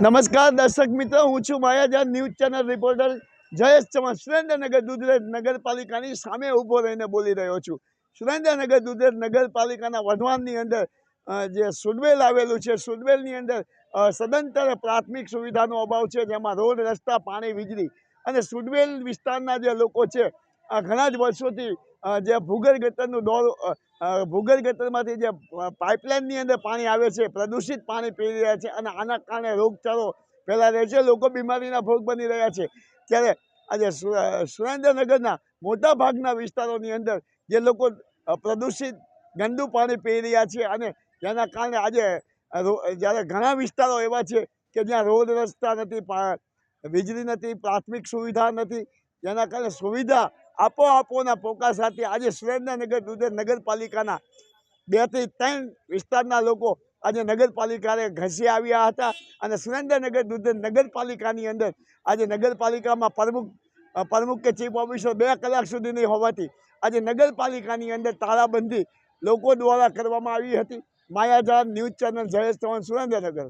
નમસ્કાર દર્શક મિત્રો, હું છું Mayajaan news channel reporter Jayesh Chauhan. Surendranagar Dudhrej નગરપાલિકાની સામે ઊભો રહીને બોલી રહ્યો છું. સુરેન્દ્રનગર દુધરેજ નગરપાલિકાના વઢવાણની અંદર જે સુડવેલ આવેલું છે, સુડવેલની અંદર સદંતર પ્રાથમિક સુવિધાનો અભાવ છે. જેમાં રોડ, રસ્તા, પાણી વીજળી અને સુડવેલ વિસ્તારના જે લોકો છે ઘણા જ વર્ષોથી જે ભૂગર્ભ ગટરનું દોર ભૂગર્ભ ગટરમાંથી જે પાઇપલાઇનની અંદર પાણી આવે છે, પ્રદૂષિત પાણી પી રહ્યા છે અને આના કારણે રોગચાળો ફેલાઈ રહ્યો છે, લોકો બીમારીના ભોગ બની રહ્યા છે. ત્યારે આજે સુરેન્દ્રનગરના મોટા ભાગના વિસ્તારોની અંદર જે લોકો પ્રદૂષિત ગંદુ પાણી પી રહ્યા છે અને જેના કારણે આજે જ્યારે ઘણા વિસ્તારો એવા છે કે જ્યાં રોડ રસ્તા નથી વીજળી નથી, પ્રાથમિક સુવિધા નથી જેના કારણે સુવિધા આપો આપોના પોકા સાથે આજે સુરેન્દ્રનગર દુધેર નગરપાલિકાના બેથી ત્રણ વિસ્તારના લોકો આજે નગરપાલિકાને ઘસી આવ્યા હતા અને સુરેન્દ્રનગર દુધેર નગરપાલિકાની અંદર આજે નગરપાલિકામાં પ્રમુખ પ્રમુખ કે ચીફ ઓફિસર બે કલાક સુધીની હોવાથી આજે નગરપાલિકાની અંદર તાળાબંધી લોકો દ્વારા કરવામાં આવી હતી. Mayajaan news channel Jayesh Chauhan, Surendranagar.